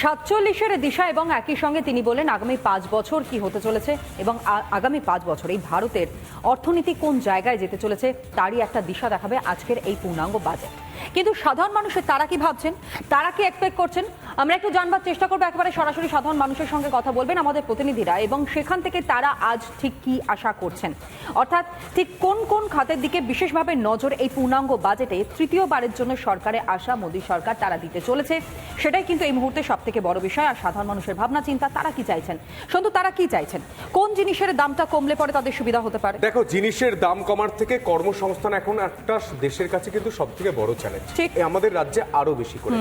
সাতচল্লিশের দিশা এবং একই সঙ্গে তিনি বলেন, আগামী পাঁচ বছর কি হতে চলেছে এবং আগামী পাঁচ বছর এই ভারতের অর্থনীতি কোন জায়গায় যেতে চলেছে, তারই একটা দিশা দেখাবে আজকের এই পূর্ণাঙ্গ বাজেট। কিন্তু সাধারণ মানুষের তারা কি ভাবছেন? তারা কি এক্সপেক্ট করছেন? আমরা একটু জানবার চেষ্টা করব, একেবারে সরাসরি সাধারণ মানুষের সঙ্গে কথা বলবেন আমাদের প্রতিনিধিরা এবং সেখান থেকে তারা আজ ঠিক কি আশা করছেন? অর্থাৎ ঠিক কোন কোন খাতের দিকে বিশেষভাবে নজর এই পূর্ণাঙ্গ বাজেটে তৃতীয়বারের জন্য সরকারে আসা মোদী সরকার তারা দিতে চলেছে, সেটাই কিন্তু এই মুহূর্তে সব থেকে বড় বিষয় আর সাধারণ মানুষের ভাবনা, চিন্তা, তারা কি চাইছেন? সন্তু, তারা কি চাইছেন? কোন জিনিসের দামটা কমলে পরে তাদের সুবিধা হতে পারে? দেখো, জিনিসের দাম কমার থেকে কর্মসংস্থান এখন একটা দেশের কাছে কিন্তু সব থেকে বড় চ্যালেঞ্জ ঠিক। আমাদের রাজ্যে আরও বেশি করে।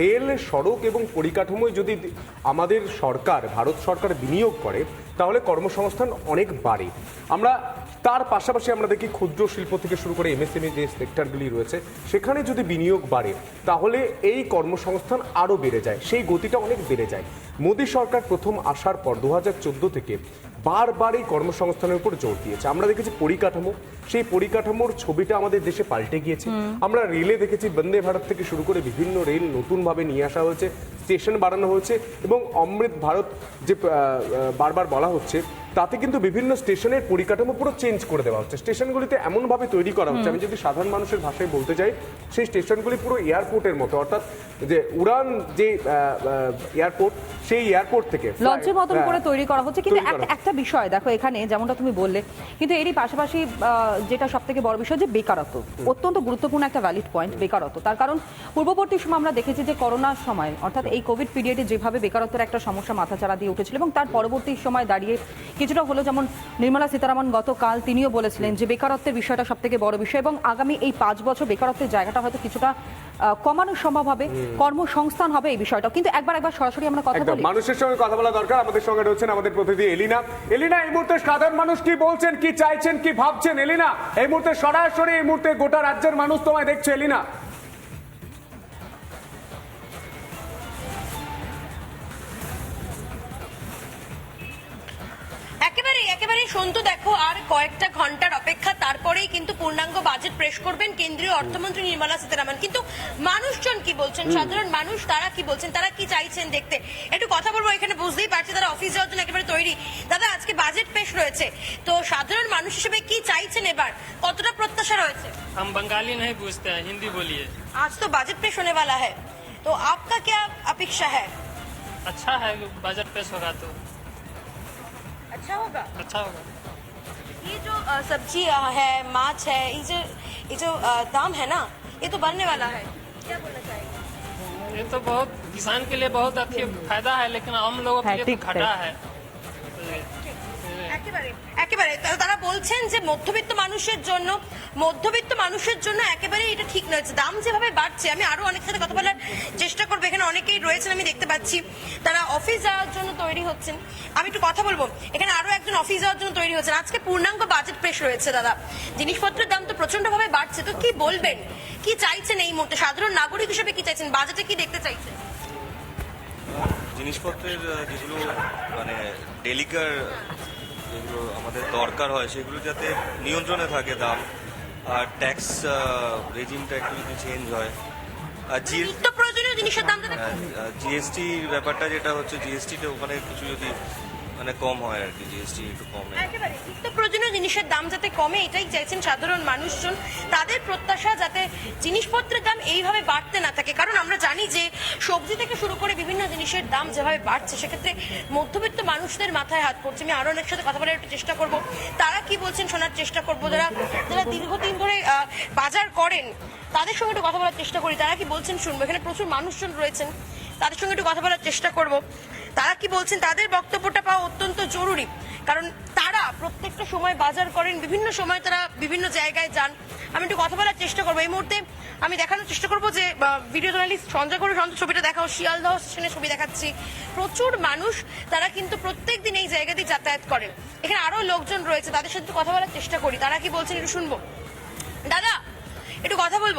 রেল সড়ক এবং পরিকাঠামোয় যদি আমাদের সরকার ভারত সরকার বিনিয়োগ করে তাহলে কর্মসংস্থান অনেক বাড়ে। আমরা তার পাশাপাশি আমরা দেখি ক্ষুদ্র শিল্প থেকে শুরু করে এমএসএমই যে সেক্টরগুলি রয়েছে সেখানে যদি বিনিয়োগ বাড়ে তাহলে এই কর্মসংস্থান আরও বেড়ে যায় সেই গতিটা অনেক বেড়ে যায়। মোদী সরকার প্রথম আসার পর দু হাজার চোদ্দ থেকে বারবার এই কর্মসংস্থানের উপর জোর দিয়েছে। আমরা দেখেছি পরিকাঠামো সেই পরিকাঠামোর ছবিটা আমাদের দেশে পাল্টে গিয়েছে। আমরা রেলে দেখেছি বন্দে ভারত থেকে শুরু করে বিভিন্ন রেল নতুনভাবে নিয়ে আসা হয়েছে স্টেশন বাড়ানো হয়েছে এবং অমৃত ভারত যে বারবার বলা হচ্ছে তাতে কিন্তু বিভিন্ন স্টেশনের পরিকাঠামো পুরো চেঞ্জ করে দেওয়া হচ্ছে। স্টেশনগুলিতে এমনভাবে তৈরি করা হচ্ছে। আমি যদি সাধারণ মানুষের ভাষায় বলতে চাই সেই স্টেশনগুলি পুরো এয়ারপোর্টের মতো অর্থাৎ যে উড়ান যে এয়ারপোর্ট সেই এয়ারপোর্ট থেকে লজ্জের মতন হ্যাঁ, করে তৈরি করা হচ্ছে। কিন্তু একটা বিষয় দেখো এখানে যেমনটা তুমি বললে কিন্তু এরই পাশাপাশি যেটা সব থেকে বড় বিষয় যে বেকারত্ব। অত্যন্ত গুরুত্বপূর্ণ একটা ভ্যালিড পয়েন্ট বেকারত্ব। তার কারণ পূর্ববর্তী সময় আমরা দেখেছি যে করোনার সময় অর্থাৎ এই কোভিড পিরিয়ডে যেভাবে বেকারত্বের একটা সমস্যা মাথাচাড়া দিয়ে উঠেছিল এবং তার পরবর্তী সময় দাঁড়িয়ে কিছুটা হলো যেমন নির্মলা সীতারামন গতকাল তিনিও বলেছিলেন যে বেকারত্বের বিষয়টা সব থেকে বড় বিষয় এবং আগামী এই পাঁচ বছর বেকারত্বের জায়গাটা হয়তো কিছুটা কমানো সম্ভব হবে কর্মসংস্থান হবে এই বিষয়টা। কিন্তু একবার একবার সরাসরি আমরা কথা বলি। মানুষের সঙ্গে কথা বলা দরকার। আমাদের সঙ্গে রয়েছেন আমাদের প্রতিনিধি এলিনা। এলিনা এই মুহূর্তে সাধারণ মানুষ কি বলছেন কি চাইছেন কি ভাবছেন? এলিনা এই মুহূর্তে সরাসরি এই মুহূর্তে গোটা রাজ্যের মানুষ তোমায় দেখছে। এলিনা। একেবারে একেবারে সন্তু দেখো আর কয়েকটা ঘন্টার অপেক্ষা তারপরেই কিন্তু পূর্ণাঙ্গ বাজেট পেশ করবেন কেন্দ্রীয় অর্থমন্ত্রী নির্মলা সীতারামন কিন্তু মানুষজন কি বলছেন সাধারণ মানুষ তারা কি বলছেন তারা কি চাইছেন দেখতে একটু কথা বলবো এখানে বুঝতেই পারছি তারা অফিস যাওয়ার জন্য একেবারে তৈরি দাদা আজকে বাজেট পেশ রয়েছে তো সাধারণ মানুষ হিসেবে কি চাইছেন এবার কতটা প্রত্যাশা রয়েছে हम बंगाली नहीं पूछते हैं हिंदी बोलिए आज तो बजट पेश होने वाला है तो आपका क्या अपेक्षा है अच्छा है बजट पेश होगा तो अच्छा होगा अच्छा होगा ये जो अ, सब्जी अ, है माछ है ये जो ये जो अ, दाम है ना ये तो बढ़ने वाला है क्या बोलना चाहेंगे ये तो बहुत किसान के लिए बहुत अच्छी फायदा है लेकिन हम लोगों के है, लिए ठीक तो घटा है। है একেবারে একেবারে তা- তারা বলছেন যে মধ্যবিত্ত মানুষের জন্য মধ্যবিত্ত মানুষের জন্য একেবারে এটা ঠিক নয় দাম যেভাবে বাড়ছে আমি আরো অনেক সাথে কথা বলার চেষ্টা করবো এখানে অনেকেই রয়েছেন আমি দেখতে পাচ্ছি তারা অফিস যাওয়ার জন্য তৈরি হচ্ছেন। আমি একটু কথা বলব এখানে আরও একজন অফিস যাওয়ার জন্য তৈরি হচ্ছেন। আজকে পূর্ণাঙ্গ বাজেট পেশ রয়েছে দাদা। জিনিসপত্রের দাম তো প্রচণ্ড ভাবে বাড়ছে তো কি বলবেন? কি চাইছেন এই মুহূর্তে? সাধারণ নাগরিক হিসেবে কি চাইছেন? বাজেটে কি দেখতে চাইছেন? জিনিসপত্রের যেগুলো মানে ডেলিকার যেগুলো আমাদের দরকার হয় সেগুলো যাতে নিয়ন্ত্রণে থাকে দাম। আর ট্যাক্স রেজিমটা একটু যদি চেঞ্জ হয়। আর জিনিসের দাম যাতে কমে। জিএসটির ব্যাপারটা যেটা হচ্ছে জিএসটিতে ওখানে কিছু যদি মানে কম হয় আর কি জিএসটি একটু কমে। একেবারে। নিত্য প্রয়োজনীয় জিনিসের দাম যাতে কমে এটাই চাইছেন সাধারণ মানুষজন। তাদের প্রত্যাশা যাতে জিনিসপত্রের দাম এইভাবে বাড়তে না থাকে। কারণ আমরা জানি যে সবজি থেকে শুরু করে বিভিন্ন জিনিসের দাম যেভাবে বাড়ছে সেক্ষেত্রে মধ্যবিত্ত মানুষদের মাথায় হাত পড়ছে। আমি আরও অনেক সাথে কথা বলার একটু চেষ্টা করব। তারা কি বলছেন শোনার চেষ্টা করব? যারা যারা দীর্ঘদিন ধরে বাজার করেন তাদের সঙ্গে একটু কথা বলার চেষ্টা করি। তারা কি বলছেন শুনব? এখানে প্রচুর মানুষজন রয়েছেন। তাদের সঙ্গে একটু কথা বলার চেষ্টা করব। তারা কি বলছেন? তাদের বক্তব্যটা পাওয়া অত্যন্ত জরুরি। কারণ তারা প্রত্যেকটা সময় বাজার করেন, বিভিন্ন সময় তারা বিভিন্ন জায়গায় যান। আমি একটু কথা বলার চেষ্টা করব। এই মুহূর্তে আমি দেখানোর চেষ্টা করব যে ভিডিও জার্নালিস্ট সঞ্জয় করে সঞ্জয় ছবিটা দেখাও শিয়ালদহ স্টেশনের ছবি দেখাচ্ছি। প্রচুর মানুষ তারা কিন্তু প্রত্যেক দিন এই জায়গাতেই যাতায়াত করেন। এখানে আরও লোকজন রয়েছে, তাদের সাথে কথা বলার চেষ্টা করি। তারা কি বলছেন একটু শুনব? একটু কথা বলব?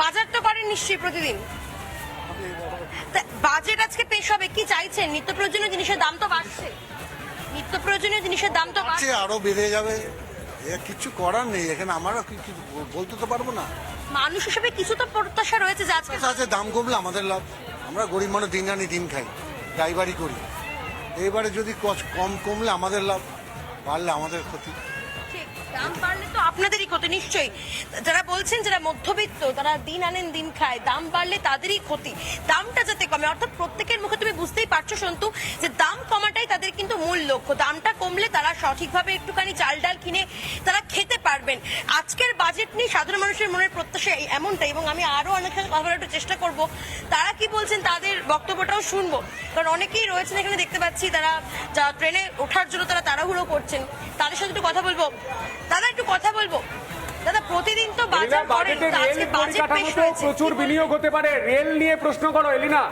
বাজার তো করেন নিশ্চয়ই প্রতিদিন। বাজেট আজকে পেশ হবে কি চাইছেন? নিত্য প্রয়োজনীয় জিনিসের দাম তো বাড়ছে। নিত্য প্রয়োজনীয় জিনিসের দাম তো বাড়ছে আরও বেড়ে যাবে। কিছু করার নেই এখানে আমারও কিছু বলতে তো পারব না। মানুষ হিসেবে কিছু তো প্রত্যাশা রয়েছে যে আজকে আছে দাম কমলে আমাদের লাভ। আমরা গরিব মানুষ দিন আনি দিন খাই ড্রাইভারি করি। এইবারে যদি কম কমলে আমাদের লাভ বাড়লে আমাদের ক্ষতি। ঠিক দাম বাড়লে আপনাদেরই ক্ষতি, নিশ্চয়ই। যারা বলছেন যারা মধ্যবিত্ত, তারা দিন আনেন, দিন খায়, দাম বাড়লে তাদেরই ক্ষতি। দামটা যাতে কমে, অর্থাৎ প্রত্যেকের মুখে তুমি বুঝতেই পারছ সন্তু, যে দাম কমাটাই তাদের কিন্তু মূল লক্ষ্য। দামটা কমলে তারা সঠিকভাবে একটুখানি চাল ডাল কিনে তারা খেতে পারবেন। আজকের বাজেট নিয়ে সাধারণ মানুষের মনের প্রত্যাশা এমনটাই, এবং আমি আরও অনেক সাথে কথা একটু চেষ্টা করব। তারা কি বলছেন তাদের বক্তব্যটাও শুনব। কারণ অনেকেই রয়েছেন এখানে দেখতে পাচ্ছি, তারা যা ট্রেনে ওঠার জন্য তারা তাড়াহুড়ো করছেন। তাদের সাথে একটু কথা বলব। দাদা, একটু কথা বলব দাদা প্রতিদিন তো বাজার করেন আজকে বাজেট পেশ হয়েছে। প্রচুর বিনিয়োগ হতে পারে। রেল নিয়ে প্রশ্ন করো এলিনা।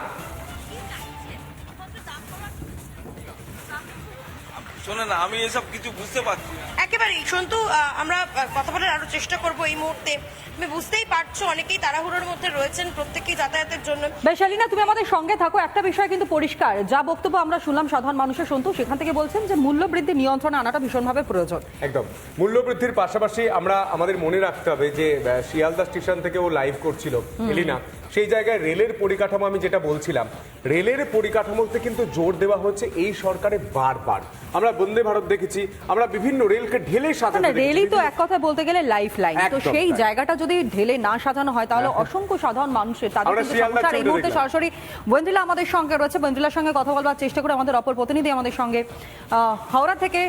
শোনে না আমি এসব কিছু বুঝতে পারছি না। একেবারেই। সন্তু আহ, আমরা কথা বলার আরও চেষ্টা করব এই মুহূর্তে। তুমি বুঝতেই পারছ অনেকেই তাড়াহুড়োর মধ্যে রয়েছেন প্রত্যেকেই যাতায়াতের জন্য। বেশ আলিনা তুমি আমাদের সঙ্গে থাকো। একটা বিষয় কিন্তু পরিষ্কার। যা বক্তব্য আমরা শুনলাম সাধারণ মানুষের সন্তু সেখান থেকে বলছেন যে মূল্য বৃদ্ধি নিয়ন্ত্রণে আনাটা ভীষণভাবে প্রয়োজন। একদম। মূল্যবৃদ্ধির পাশাপাশি আমরা আমাদের মনে রাখতে হবে যে শিয়ালদা স্টেশন থেকে ও লাইভ করছিল এলিনা। সেই জায়গায় রেলের পরিকাঠামো আমি যেটা বলছিলাম রেলের পরিকাঠামোতে কিন্তু জোর দেওয়া হচ্ছে এই সরকারে বারবার। আমরা বন্দে ভারত দেখেছি আমরা বিভিন্ন রেলকে ঢেলে সাজানো রেলই তো এক কথা বলতে গেলে লাইফ লাইন তো সেই জায়গাটা যদি ঢেলে না সাজানো হয় তাহলে অসংখ্য সাধারণ মানুষের তাদের আমরা কিন্তু শিয়ালদার সমস্যা আর এই মুহূর্তে সরাসরি বন্দিলা আমাদের সঙ্গে রয়েছে। বন্দিলার সঙ্গে কথা বলবার চেষ্টা করে আমাদের অপর প্রতিনিধি আমাদের সঙ্গে আহ, হাওড়া থেকে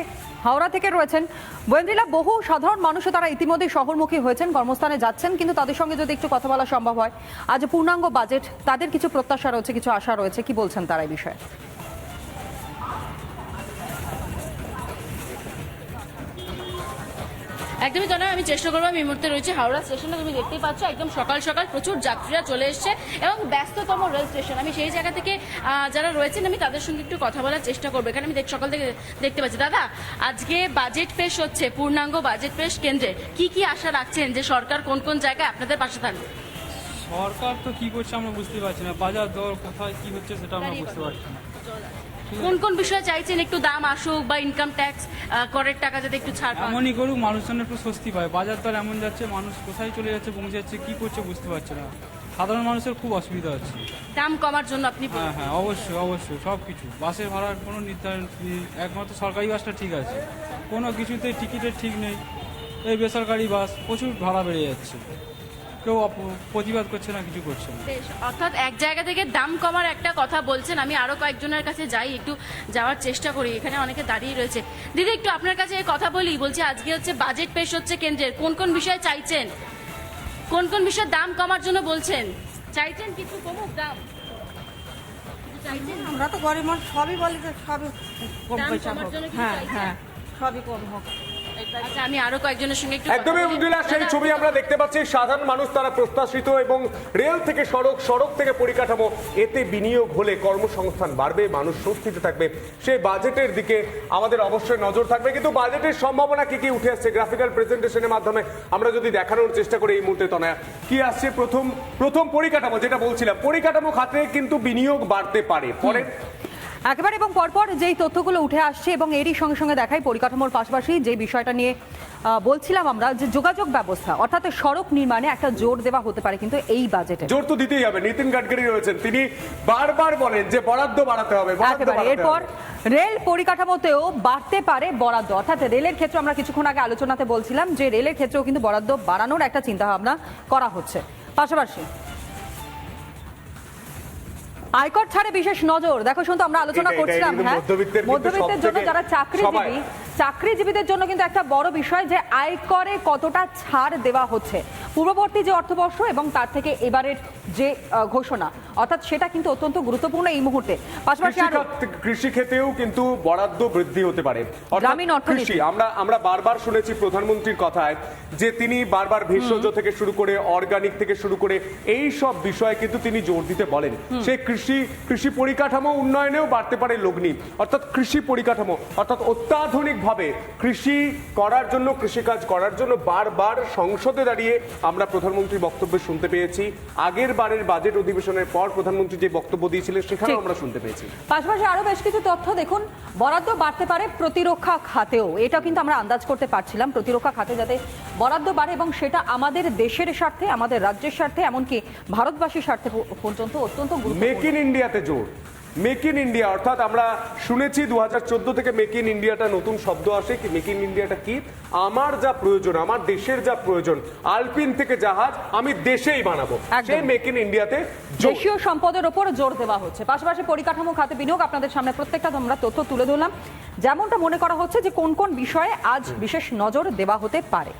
হাওড়া থেকে রয়েছেন। বন্দিলা বহু সাধারণ মানুষও তারা ইতিমধ্যে শহরমুখী হয়েছেন কর্মস্থানে যাচ্ছেন কিন্তু তাদের সঙ্গে যদি একটু কথা বলা সম্ভব হয় আজ পূর্ণাঙ্গ বাজেট তাদের কিছু প্রত্যাশা রয়েছে কিছু আশা রয়েছে। কি বলছেন তারা এই বিষয়ে? একদমই নয়, আমি চেষ্টা করব এই মুহূর্তে রয়েছে হাওড়া স্টেশনে। তুমি দেখতেই পাচ্ছ একদম সকাল সকাল প্রচুর যাত্রীরা চলে এসছে এবং ব্যস্ততম রেল স্টেশন। আমি সেই জায়গা থেকে যারা রয়েছেন আমি তাদের সঙ্গে একটু কথা বলার চেষ্টা করব। এখানে আমি দেখ- সকাল থেকে দেখতে পাচ্ছি। দাদা আজকে বাজেট পেশ হচ্ছে পূর্ণাঙ্গ বাজেট পেশ কেন্দ্রে। কি কি আশা রাখছেন যে সরকার কোন কোন জায়গায় আপনাদের পাশে থাকবে? সরকার তো কি করছে আমরা বুঝতে পারছি না। বাজার দর কোথায় কি হচ্ছে সেটা আমরা বুঝতে পারছি না। কোন কোন বিষয়ে চাইছেন? একটু দাম আসুক বা ইনকাম ট্যাক্স করের টাকা যাতে একটু ছাড় এমনই করুক মানুষজন একটু স্বস্তি পায়। বাজার দর এমন যাচ্ছে মানুষ কোথায় চলে যাচ্ছে পৌঁছে যাচ্ছে কি করছে বুঝতে পারছে না। সাধারণ মানুষের খুব অসুবিধা হচ্ছে। দাম কমার জন্য আপনি হ্যাঁ হ্যাঁ অবশ্যই অবশ্যই সব কিছু বাসের ভাড়ার কোনো নির্ধারণ নেই। একমাত্র সরকারি বাসটা ঠিক আছে। কোনো কিছুতে টিকিটের ঠিক নেই। এই বেসরকারি বাস প্রচুর ভাড়া বেড়ে যাচ্ছে। কেউ প্রতিবাদ করছে না কিছু করছে না। অর্থাৎ এক জায়গা থেকে দাম কমার একটা কথা বলছেন। আমি আরও কয়েকজনের কাছে যাই একটু যাওয়ার চেষ্টা করি। এখানে অনেকে দাঁড়িয়ে রয়েছে। দিদি একটু আপনার কাছে কথা বলি বলছি আজকে হচ্ছে বাজেট পেশ হচ্ছে কেন্দ্রের। কোন কোন বিষয়ে চাইছেন? কোন কোন বিষয়ে দাম কমার জন্য বলছেন? চাইছেন কিছু কমুক দাম? আমরা তো গরিব মানুষ সবই বলি যে সবই কম পয়সা হোক। হ্যাঁ হ্যাঁ সবই কম হোক। আচ্ছা আমি আরও কয়েকজনের সঙ্গে একটু একদমই বলি। সেই ছবি আমরা দেখতে পাচ্ছি। সাধারণ মানুষ তারা প্রত্যাশিত এবং রেল থেকে সড়ক সড়ক থেকে পরিকাঠামো এতে বিনিয়োগ হলে কর্মসংস্থান বাড়বে মানুষ স্বস্তিতে থাকবে। সেই বাজেটের দিকে আমাদের অবশ্যই নজর থাকবে। কিন্তু বাজেটের সম্ভাবনা কি কি উঠে আসছে? গ্রাফিক্যাল প্রেজেন্টেশনের মাধ্যমে আমরা যদি দেখানোর চেষ্টা করি এই মুহূর্তে তনয়া কি আসছে? প্রথম প্রথম পরিকাঠামো যেটা বলছিলাম পরিকাঠামো খাতে কিন্তু বিনিয়োগ বাড়তে পারে। পরে একেবারে এবং পরপর যেই তথ্যগুলো উঠে আসছে এবং এরই সঙ্গে সঙ্গে দেখাই পরিকাঠামোর পাশাপাশি যে বিষয়টা নিয়ে বলছিলাম আমরা যে যোগাযোগ ব্যবস্থা অর্থাৎ সড়ক নির্মাণে একটা জোর দেওয়া হতে পারে কিন্তু এই বাজেটে জোর তো দিতেই হবে। নিতিন গাডকারি রয়েছেন। তিনি বারবার বলেন যে বরাদ্দ বাড়াতে হবে একেবারে। এরপর রেল পরিকাঠামোতেও বাড়তে পারে বরাদ্দ। অর্থাৎ রেলের ক্ষেত্রে আমরা কিছুক্ষণ আগে আলোচনাতে বলছিলাম যে রেলের ক্ষেত্রেও কিন্তু বরাদ্দ বাড়ানোর একটা চিন্তা ভাবনা করা হচ্ছে। পাশাপাশি আয়কর ছাড়ে বিশেষ নজর। দেখো শুনতো আমরা আলোচনা করছিলাম হ্যাঁ? মধ্যবিত্তের জন্য যারা চাকরিজীবী চাকরিজীবীদের জন্য কিন্তু একটা বড় বিষয় যে আয়করে কতটা ছাড় দেওয়া হচ্ছে। পূর্ববর্তী যে অর্থবর্ষ এবং তার থেকে এবারের যে ঘোষণা অর্থাৎ সেটা কিন্তু অত্যন্ত গুরুত্বপূর্ণ এই মুহূর্তে। পাশাপাশি আরও কৃষিখাত- কিন্তু বরাদ্দ বৃদ্ধি হতে পারে। গ্রামীণ। কৃষি আমরা আমরা বারবার শুনেছি প্রধানমন্ত্রীর কথায় যে তিনি বারবার ভেষজ থেকে শুরু করে অর্গানিক থেকে শুরু করে এই সব বিষয়ে কিন্তু তিনি জোর দিতে বলেন। সেই কৃষি কৃষি পরিকাঠামো উন্নয়নেও বাড়তে পারে লগ্নি। অর্থাৎ কৃষি পরিকাঠামো অর্থাৎ অত্যাধুনিক ভাবে কৃষি করার জন্য কৃষিকাজ করার জন্য বারবার সংসদে দাঁড়িয়ে আমরা প্রধানমন্ত্রীর বক্তব্য শুনতে পেয়েছি। আগের বারের বাজেট অধিবেশনের পর প্রধানমন্ত্রী যে বক্তব্য দিয়েছিলেন সেখানেও আমরা শুনতে পেয়েছি। পাশাপাশি আরও বেশ কিছু তথ্য দেখুন বরাদ্দ বাড়তে পারে প্রতিরক্ষা খাতেও। এটা কিন্তু আমরা আন্দাজ করতে পারছিলাম প্রতিরক্ষা খাতে যাতে বরাদ্দ বাড়ে এবং সেটা আমাদের দেশের স্বার্থে আমাদের রাজ্যের স্বার্থে এমনকি ভারতবাসীর স্বার্থে পর্যন্ত অত্যন্ত মেক ইন ইন্ডিয়াতে জোর। মেক ইন ইন্ডিয়া অর্থাৎ আমরা শুনেছি দু হাজার থেকে মেক ইন ইন্ডিয়াটা নতুন শব্দ আসে কি মেক ইন ইন্ডিয়াটা কি? আমার যা প্রয়োজন আমার দেশের যা প্রয়োজন আলপিন থেকে জাহাজ আমি দেশেই বানাবো। সেই মেক ইন ইন্ডিয়াতে দেশীয় সম্পদের ওপর জোর দেওয়া হচ্ছে। পাশাপাশি পরিকাঠামো খাতে বিনিয়োগ আপনাদের সামনে প্রত্যেকটা আমরা তথ্য তুলে ধরলাম। যেমনটা মনে করা হচ্ছে যে কোন কোন বিষয়ে আজ বিশেষ নজর দেওয়া হতে পারে।